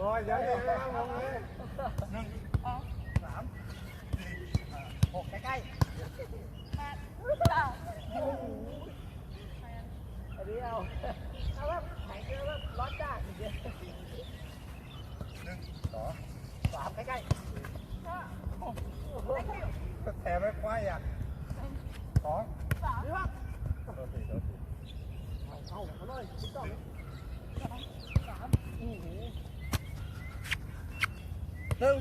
โอ้ยเดี๋ยวเดี๋ยวไม่ต้องงงเลยหนึ่งสามสี่ห้าหกใกล้อันนี้เอาเอาว่าแข็งเยอะว่าร้อนจ้าอย่างเงี้ยๆหนึ่งสองสามใกล้แถมไม่ควายอะสองๆนี่ว่าตัวสี่ตัวสี่เอาเอาเลยติ๊กต๊อกสามโอ้โห หนึ่ง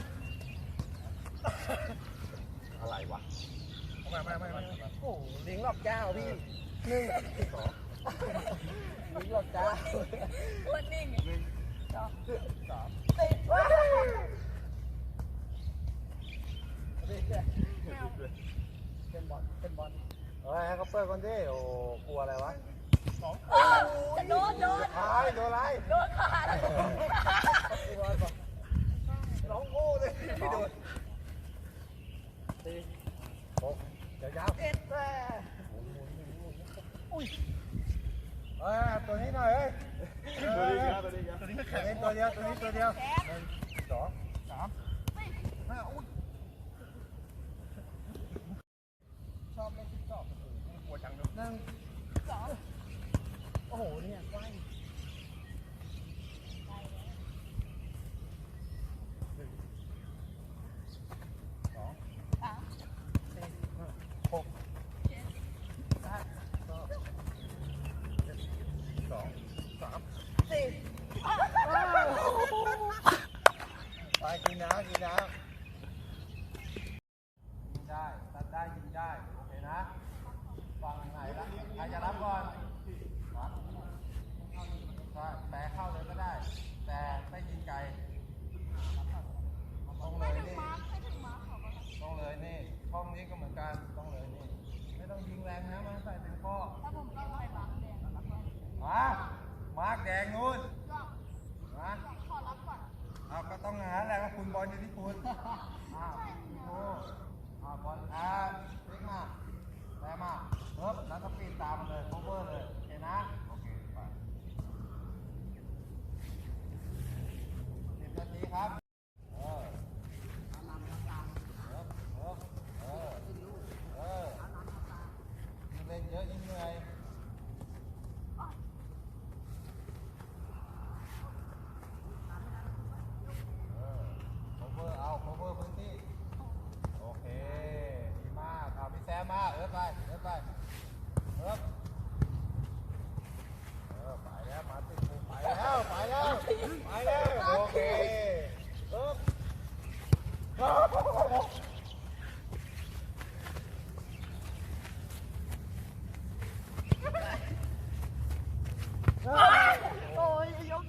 อะไรวะไม่ไม่ไม่ไม่โอ้โหลิงหลอกเจ้าพี่หนึ่งสองลิงหลอกเจ้าหนึ่งสามติดว้าวเป็นบอลเป็นบอลเฮ้ยให้เขาเปิดก่อนดิโอ้กลัวอะไรวะสองจะโดนโดนตายโดนอะไรโดนขาด เลยไม่โดนสี่หกยาวเจ็ดแม่ๆเอ้ยตัวนี้หน่อยเอ้ยตัวนี้ตัวนี้ตัวนี้ตัวเดียวตัวนี้ตัวเดียวหนึ่งสองสามห้าอุ้ยชอบเล่นติ๊กต็อกโอ้โหกลัวจังเลยหนึ่งสองโอ้โหเนี่ยใกล้ สอง สาม หกห้าสองสองสาม สี่ ไปกินน้ำกินน้ำยิงได้ตัดได้ยิงได้ โอเคนะฟังไหนละใครจะรับก่อนครับก็แปะเข้าเลยก็ได้ แต่ไม่ยิงไกลต้องเลยนี่ต้องเลยนี่ช่องนี้ก็เหมือนกันต้องเลยนี่ ไม่ต้องยิงแรงนะมันใส่เป็นข้อ ถ้าผมต้องไปบางแดง มามาร์กแดงนู้นมา ขอรับก่อน เอาก็ต้องงานแหละว่าคุณบอลอยู่ที่คุณอ้าวโอ้อ้าวบอลอ่าพลิกมาแรงมาเพิ่มแล้วก็ปีนตามเลยโคเวอร์เลยโอเคนะ โอเค ไปสิบนาทีครับ เออเออเออเออเออยิ่งเล่นเยอะยิ่งเหนื่อยเออ cover เอา cover พื้นที่ โอเค ดีมาก เอาพี่แซมมา เอิร์ธไป เอิร์ธไป เอิร์ธเออ ไปแล้ว มาติดกูไปแล้ว ไปแล้ว ไปแล้ว โอเคเอิร์ธโอ้ยยก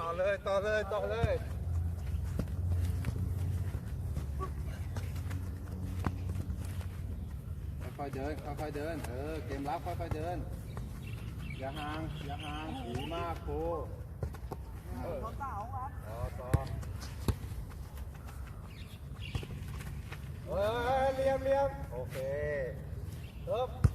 ต่อเลย ต่อเลย ต่อเลย ค่ อยๆเดิน ค่อยๆเดิน เออ เกมรับค่อยๆเดิน อย่าห่าง อย่าห่างดีมากครูเออต่อต่อเฮ้ยเรียมเรียมโอเคครับ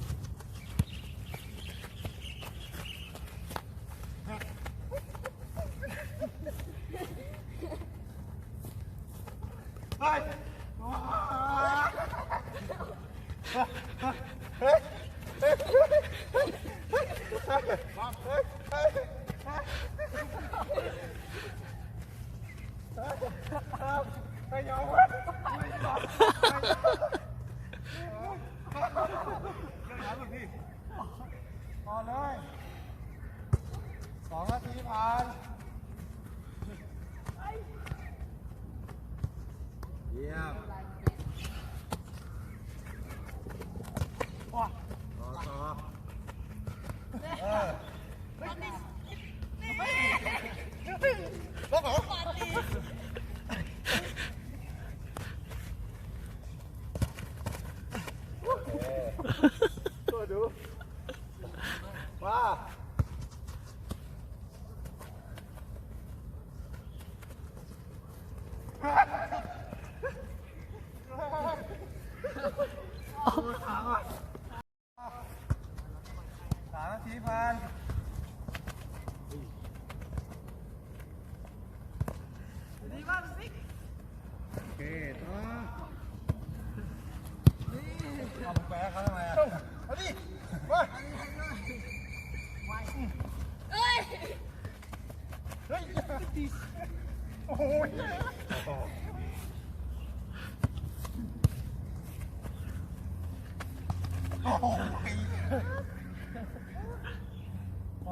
พ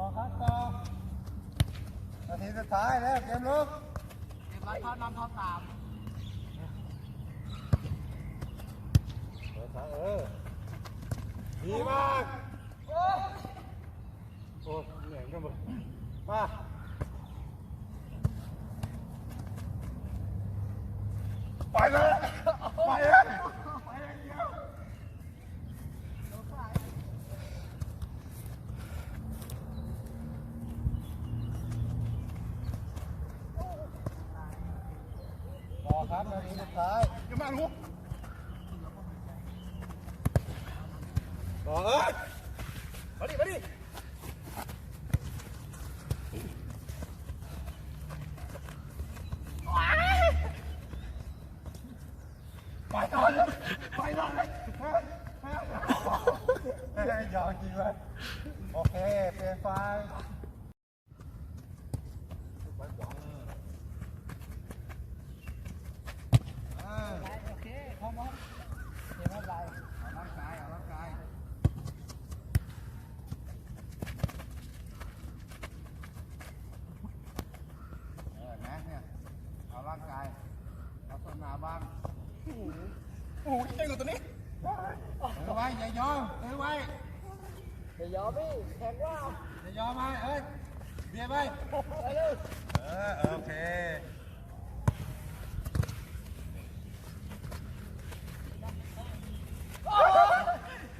อครับต่อนาทีสุดท้ายแล้วเกมลุกเกมรับเท่าน้ำเท่าสามเออเออดีมากโอ้โหเหนื่อยกันหมดมาไปเลย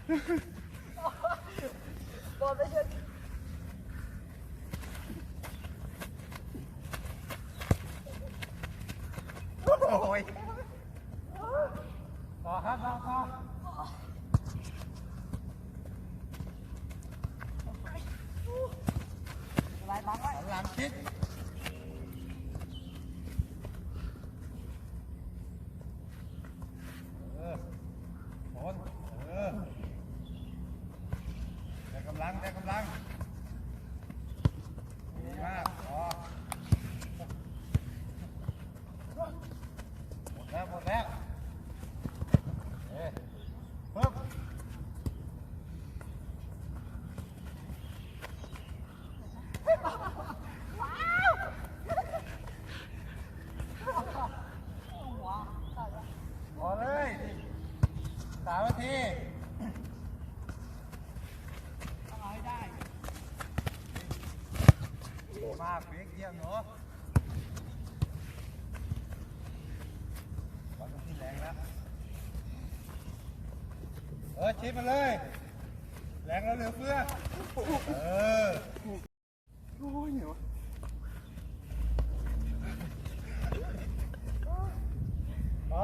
Ha ha ha. แต่กำลัง ชิดมาเลย แรงแล้วเหลือเพื่อเออ โอ้ยเหนียวอ๋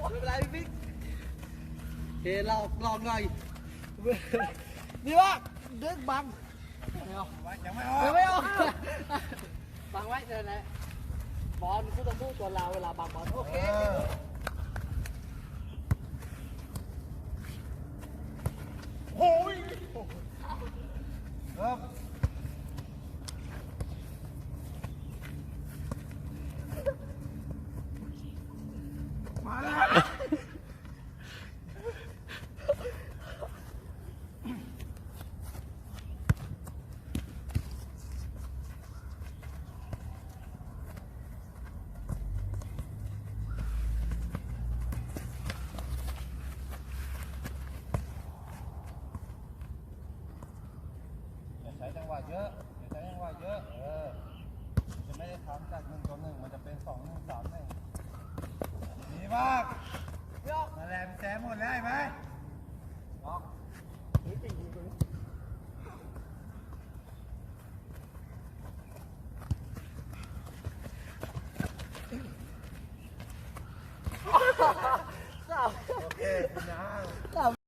ไม่เป็นไรพี่บิ๊กเคเราลองหน่อยนี่ว่าดึกบังอายังไม่เอายังไม่เอาบังไว้เดี๋ยวนะบอลคู่ต่อสู้ตัวเราเวลาบังบอลโอเค É, não. Tá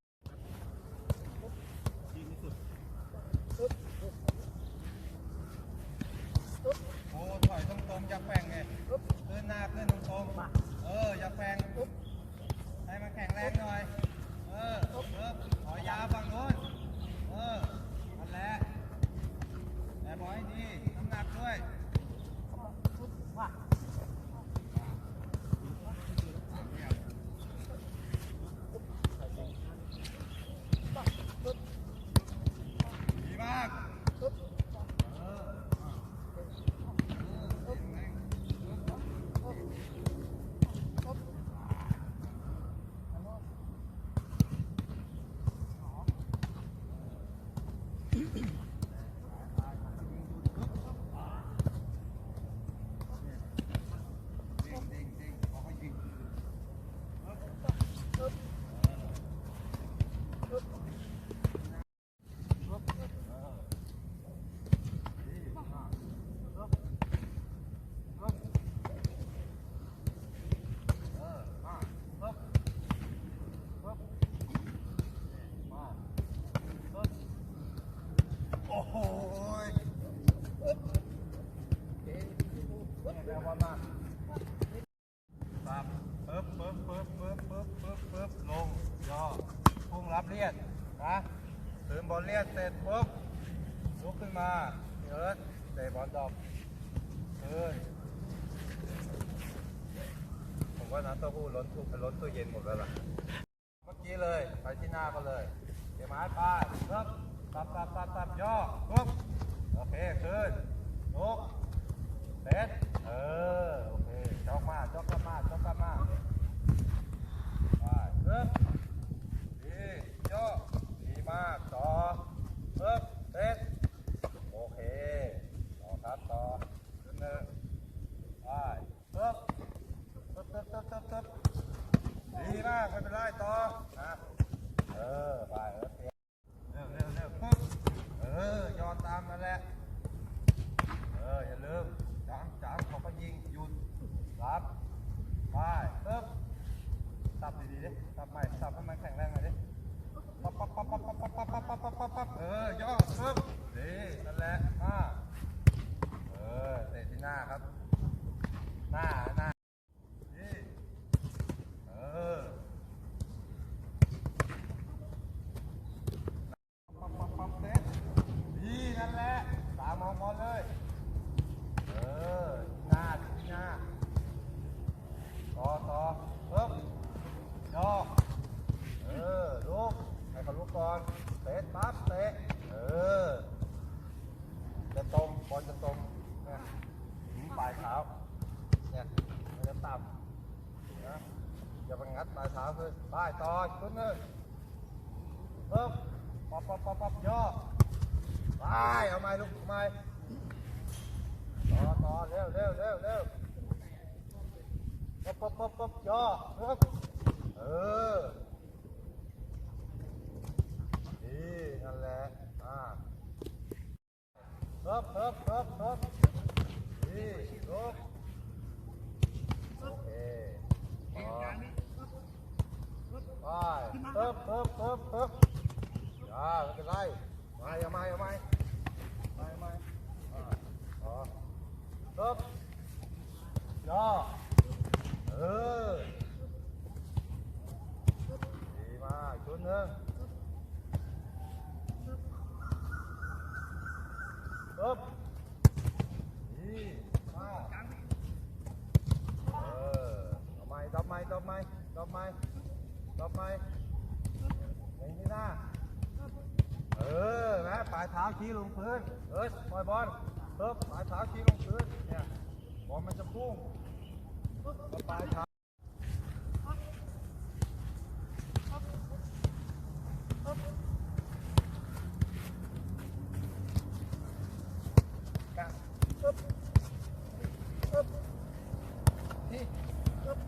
Mm-hmm. ว่าน้ำเต้าหู้ล้นตู้ล้นตู้เย็นหมดแล้วล่ะ เมื่อกี้เลยไปที่หน้าก็เลยเดี๋ยวไม้ไปปึ๊บตับตับตับตับย่อปึ๊บโอเคขึ้นลุกเซ็ตเออโอเคจอกมาจอกกลับมาจอกกลับมาไปปึ๊บดีย่อดีมากต่อปึ๊บเซ็ตโอเคต่อครับต่อขึ้นหนึ่งไปปึ๊บปึ๊บปึ๊บปึ๊บปึ๊บปึ๊บ ดีมากไม่เป็นไรต่อเออไปเร็วเร็วเร็วปึ๊บเออยอดตามนั่นแหละเอออย่าลืมจามจามเขาก็ยิงหยุดรับไปปึ๊บสับดีๆดิสับใหม่สับให้มันแข็งแรงหน่อยดิปั๊บปั๊บปั๊บปั๊บปั๊บปั๊บปั๊บปั๊บปั๊บปั๊บปั๊บเออย่อปึ๊บดีนั่นแหละมาเออเตะที่หน้าครับ หน้าหน้าดี เออปั๊บปั๊บปั๊บเซ็ตดีนั่นแหละ ตามองบอลเลย เออหน้าหน้า ต่อต่อปึ๊บย่อเออลุกให้เขาลุกก่อนเตะปั๊บเตะ เออ จะตรงบอลจะตรงเนี่ยหืมปลายเท้า เนี่ยมันจะต่ำ นะอย่าไปงัดปลายเท้าขึ้นป้ายต่อขึ้นเลยปึ๊บป๊อปป๊อปป๊อปป๊อปย่อไปเอาไม้ลูกไม้ต่อต่อเร็วเร็วเร็วเร็วป๊อปป๊อปป๊อปป๊อปย่อปึ๊บ เออดีนั่นแหละอ่าปึ๊บปึ๊บปึ๊บปึ๊บดีลุกโอเคพอไปปึ๊บปึ๊บปึ๊บปึ๊บอย่าไม่เป็นไรมาอย่ามาอย่ามามาอย่ามาอ่าพอปึ๊บย่อเออ ดีมาก ชุดหนึ่งปึ๊บดีมาเออเอไม้ดอไม้ดอไม้ดอไม้ดอไม้อย่างนี้นะเออนะปลายเท้าชี้ลงพื้นเออปล่อยบอลเพิ่มปลายเท้าชี้ลงพื้นเนี่ยบอลมันจะพุ่งปลายเท้าปึ๊บปึ๊บนี่ปึ๊บ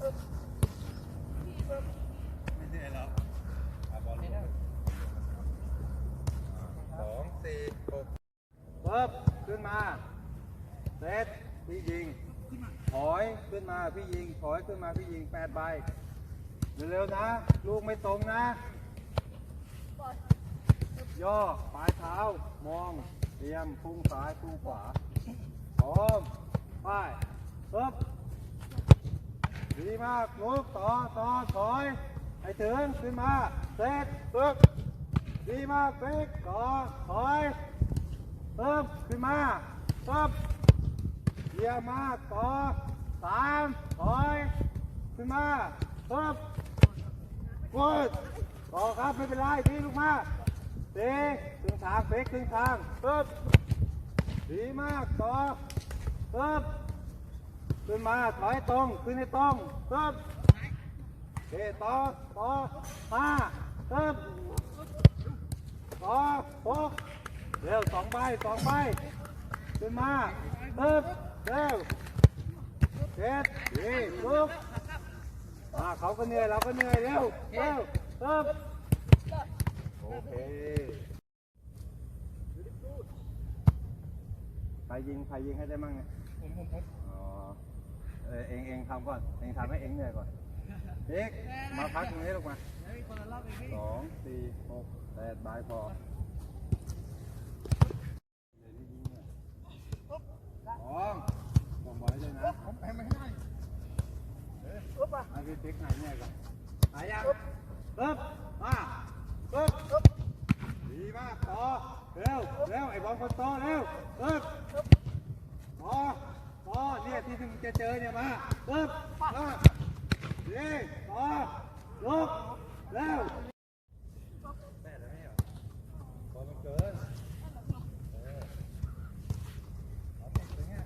ปึ๊บปึ๊บไม่เหนื่อยหรอกอะบอลนี่นะสองสี่หกปึ๊บขึ้นมาเซตพี่ยิง ถอยขึ้นมาพี่ยิง ถอย ขึ้นมาพี่ยิงแปดใบเร็วๆนะ ลูกไม่ตรงนะ ย่อปลายเท้ามอง เตรียมพุ่งซ้ายพุ่งขวาพร้อมไปปึ๊บดีมากลุกต่อต่อถอยให้ถึงขึ้นมาเซตปึ๊บดีมากเฟกต่อถอยปึ๊บขึ้นมาปึ๊บเยี่ยมมากต่อ สามถอยขึ้นมาปึ๊บกดต่อครับไม่เป็นไรดีลูกมาเตะครึ่งทางเฟกครึ่งทางปึ๊บดีมากต่อปึ๊บขึ้นมาถอยตรงขึ้นให้ตรงปึ๊บเตะต่อต่อมาปึ๊บกเร็วสองใบสองใบขึ้นมาเติบเร็ว เจ็ดดีลุกมาเขาก็เหนื่อยเราก็เหนื่อยเร็วเร็วเติบโอเคใครยิงใครยิงให้ได้มั่งเนี่ยผมผมผมอ๋อเออเองเองทำก่อนเองทำให้เองเหนื่อยก่อนเด็กมาพักตรงนี้ลูกมาแล้วมีคนละรอบเองพี่สองสี่หกแปดบายพอสอง บอกให้เลยนะผมแพ้ไม่ได้ปึ๊บอะให้พี่ติ๊กหายเนื่ยก่อนหายยังปึ๊บมาปึ๊บดีมากต่อเร็วเร็วไอ้บอลคนโตเร็วปึ๊บพอพอเนี่ยที่มึงจะเจอเนี่ยมาปึ๊บมาดีพอลุกเร็วแม่แล้วไม่เหรอพอมันเกินเออเอาหมดเลยเนี่ย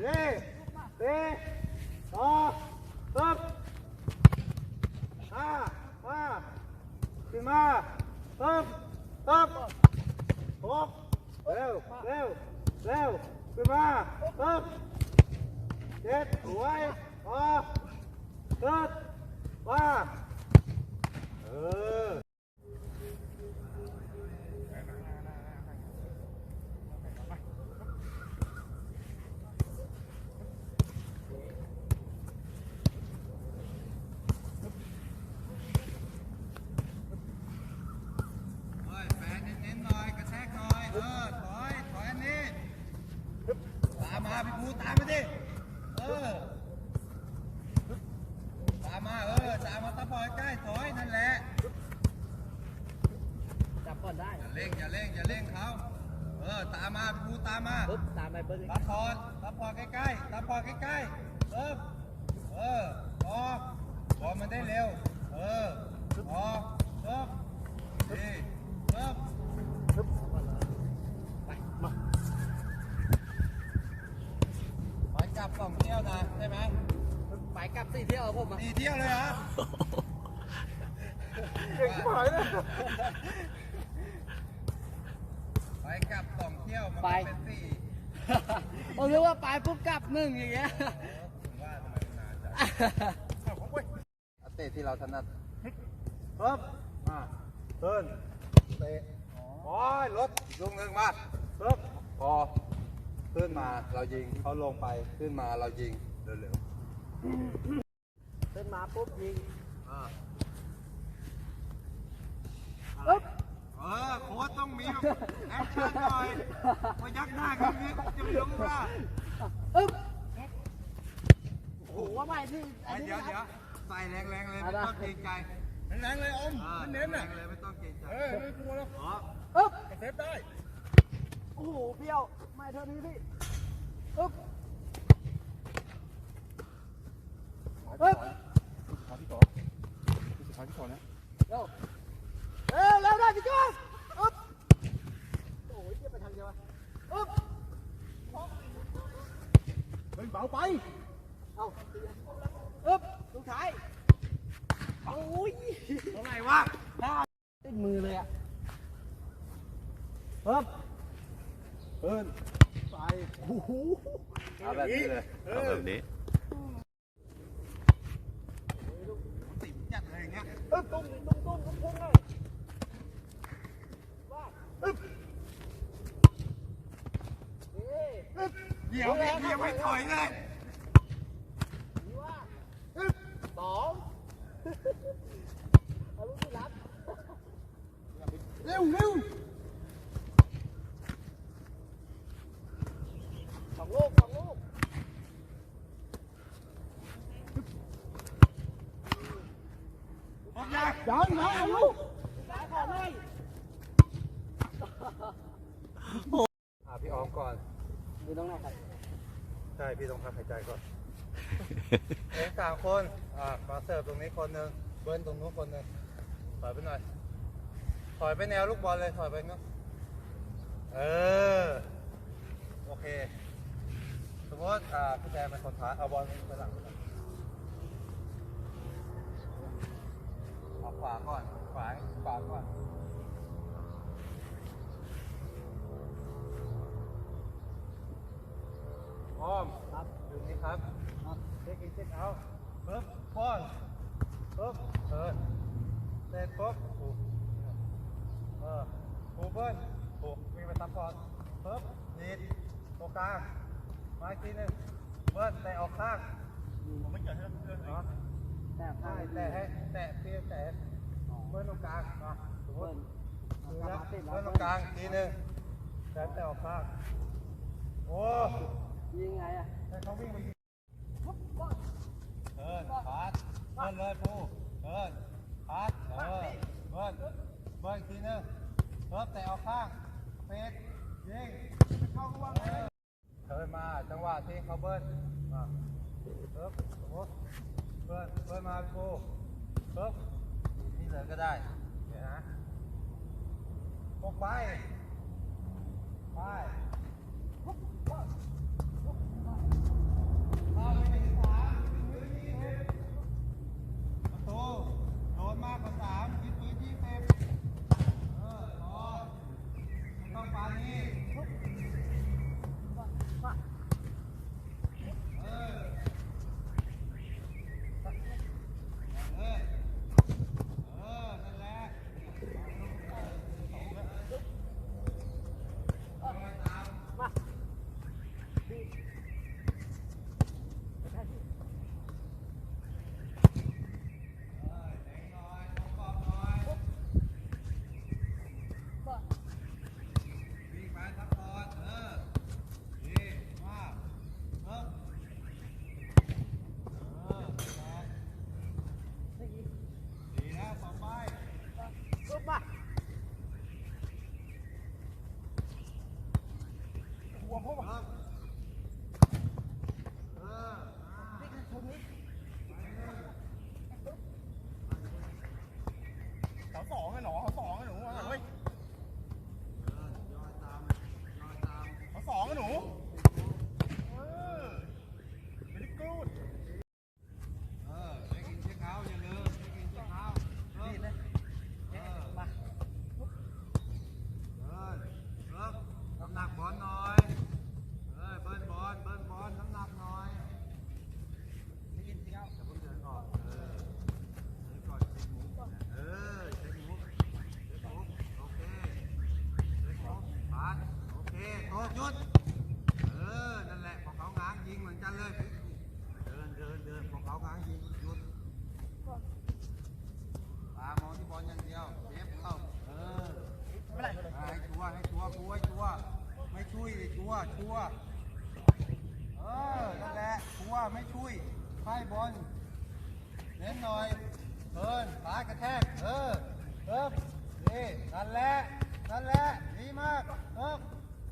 ดีดีพอปึ๊บมามาขึ้นมา ปึ๊บปึ๊บหกเร็วเร็วเร็วขึ้นมาปึ๊บเจ็ดสวยพอเกิดมาเออ เฮ้ยแฟนเน้นๆหน่อย กระแทกหน่อย เออ ถอย ถอยอันนี้ ตามมาพี่ภูตามมาดิ เออ ตามมา เออ ตามมาตะบอยใกล้ ถอย นั่นแหละ จับก่อนได้ อย่าเร่ง อย่าเร่ง อย่าเร่งเขา เออ ตามมาพี่ภู ตามมาปึ๊บตามไปเบิ้ลเลยตาพอดตาพอดใกล้ๆตาพอดใกล้ๆเออเออพอพอมันได้เร็ว เออพอเอิบดีเอิบไปมาไปกลับสองเที่ยวนะใช่ไหมไปกลับสี่เที่ยวผมอะสี่เที่ยวเลยเหรอเก่งชิบหายเลยไป กลับสองเที่ยวมันไปก็เป็นสี่ผมเรียกว่าไปปุ๊บกลับหนึ่งอย่างเงี้ยเออถึงว่าทำไมมันนานจังอัตเตะที่เราถนัดปึ๊บมาเดินเตะโอ้ยรถอีกลูกหนึ่งมาปึ๊บพอขึ้นมาเรายิงเขาลงไปขึ้นมาเรายิงเร็วขึ้นมาปุ๊บยิงๆอ่าปึ๊บ เออโค้ชต้องมีแบบแอคชั่นหน่อยมายักหน้ากันนิดจะไม่รู้ว่าปึ๊บโอ้โหว่าไม่ที่อันนี้เดี๋ยวนะเดี๋ยวใส่แรงๆเลยไม่เอาได้ต้องเกรงใจแรงๆเลยอมเน้นๆเลยไม่ต้องเกรงใจเออไม่กลัวแล้วอ๋อปึ๊บเซฟได้โอ้โหเปรี้ยวไม่เท่านี้พี่ปึ๊บปึ๊บขอที่ต่อขอที่ต่อนะเร็ว เร็วเร็วได้พี่จ้าปึ๊บโอ้ยเทียบไปทางเดียวอะปึ๊บเฮ้ยเบาไป เอาปึ๊บลูกท้ายโอ้ยเท่าไหร่วะติดมือเลยอะปึ๊บเอินไปโอ้โหเอาแบบนี้เลยเอาแบบนี้ติดจัดเลยอย่างเงี้ยปึ๊บตุ้มตุ้มตุ้มตุ้มตุ้มเลยว่าปึ๊บ เดี๋ยวเดี๋ยวเดี๋ยวไม่ถอยเลยสองเอาลูกที่รับเร็วเร็วสองลูกสองลูกพร้อมยังยังยังเอาลูกสายขอหน่อย อะพี่ออมก่อน ดูตรงไหนครับ ใช่ พี่ต้องพักหายใจก่อน เอ้สามคน อะมาเสิร์ฟตรงนี้คนหนึ่งเบิ้ลตรงนู้นคนหนึ่งถอยไปหน่อย ถอยไปแนวลูกบอลเลย ถอยไปเนาะเออ โอเค สมมติอ่าพี่แจมเป็นคนท้าเอาบอลไปหลังไปหลังเอาขวาก่อน ขวา ขวาก่อน อ้อมครับดูนี่ครับเช็คอินเช็คเอาท์ปึ๊บป้อนปึ๊บเออเสร็จปุ๊บถูกเออถูกเบิ้ลถูกวิ่งไปซับก่อนปึ๊บดีดตัวกลางมาอีกทีหนึงเบิ้ลแตะออกข้างผมไม่เกี่ยวให้เพื่อนเนาะแต่ข้าใช่งแตะให้แตะเพียงแตะเบิ้ลตรงกลางเนาะสมมเบิ้ติลดูนะเบิ้ลตรงกลางอีกทีหนึงแตะแตะออกข้างโอ้ ยิงไงอะให้เขาวิ่งไปยิงเดินพาดเดินเลยปูเดินพาดเออเบิ้ลเบิ้ลอีกทีนึงเบิ้ลแต่เอาข้างเฟดยิงเข้าก็ว่างเลยเดินมาจังหวะที่เขาเบิ้ลมาเบิ้ลโอ้เบิ้ลเบิ้ลมาปูเบิ้ลนี่เลยก็ได้เดี๋ยวนะปกไปไป Okay.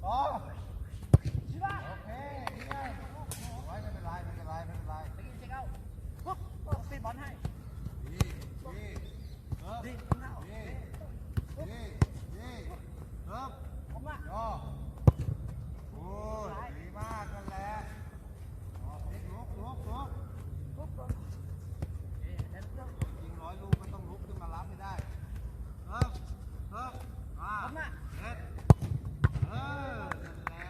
ต่อ ชิบ้า โอเคดีไงไว้ไม่เป็นไรไม่เป็นไรไม่เป็นไร ไปกินเช็คเอาท์ปุ๊บปุ๊บปิดบอลให้ ดีดีเอิบ ดี ดี กินข้าว ดีดีดีเอิบ ผมว่า ย่อโอ้ยดีมากนั่นแหละออกพลิกลุกลุกลุก ปุ๊บปุ๊บเอ๊ะเดี๋ยวเดี๋ยว ยิงร้อยลูกก็ต้องลุกขึ้นมารับให้ได้เอิบเอิบมาเด็ดเออนั่นแหละ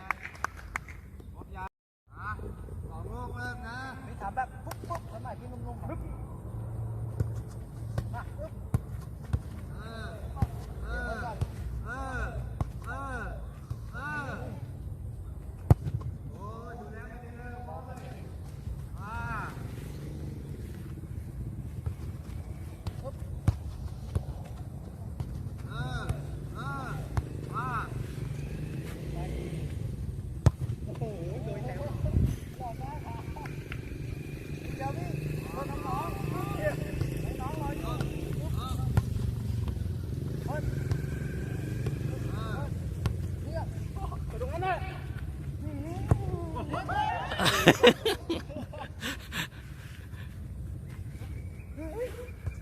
ครบยังอะสองลูกเริ่มนะ มีถามแบบปุ๊บปุ๊บสมัยที่นุ่มๆอะมาปุ๊บ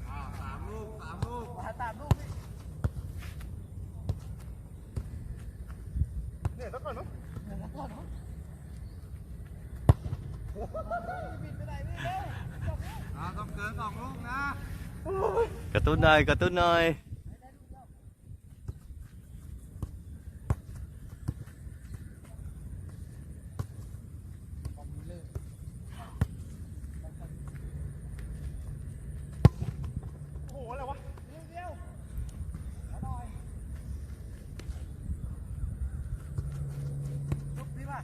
อ่าสามลูกสามลูก มาตามลูกพี่ เนี่ยต้องก่อนเนาะ เดี๋ยวก่อนเนาะบินไปไหนนี่เร็ว อ่าต้องเกินสองลูกนะ กระตุ้นหน่อยกระตุ้นหน่อย โอ้โหอะไรวะ เร็วเร็วเอาหน่อยลุกดีป่ะ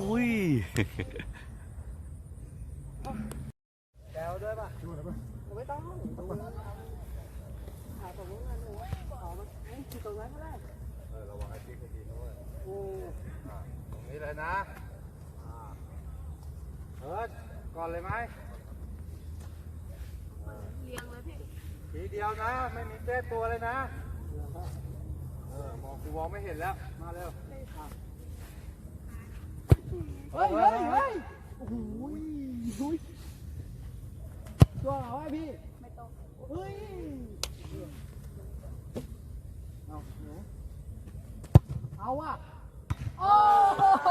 อุ้ย แกวด้วยป่ะ ดูหน่อยป่ะ ไม่ต้องตรงนั้นหาตรงนั้นหนูเอามันไอ้ที่ตรงนั้นก็ได้ เออระวังไอ้ติ๊กให้ดีด้วย โอ้ อ่าตรงนี้เลยนะอ่าเอิร์ธก่อนเลย ไหมเลี้ยงเลยพี่ทีเดียวนะ ไม่มีแก้ตัวเลยนะ เออมองกูมองไม่เห็นแล้ว มาเร็วเฮ้ยเฮ้ยเฮ้ยโอ้โหดุยตัวเหรอวะพี่ ไม่ต้องเฮ้ยเอาเอาว่ะโอ้โห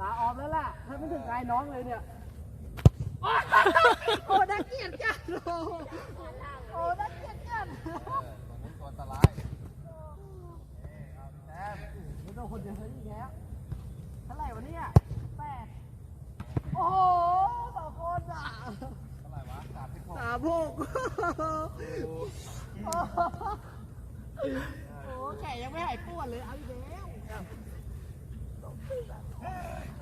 ตาออมแล้วล่ะ ถ้าไม่ถึงกายน้องเลยเนี่ยโอ้น่าเกียดจังโอ้โอ้เกียดจังเออตรงนี้ตัวอันตรายเอ้เอาแต้มไม่ต้องคนเดียวเฮ้ยอีกแล้วเท่าไหร่วะเนี่ยแปดโอ้โหสองคนอะเท่าไหร่วะสามสิบหกสามหกโอ้โหแขนยังไม่หายปวดเลยเอาอีกแล้ว Hey!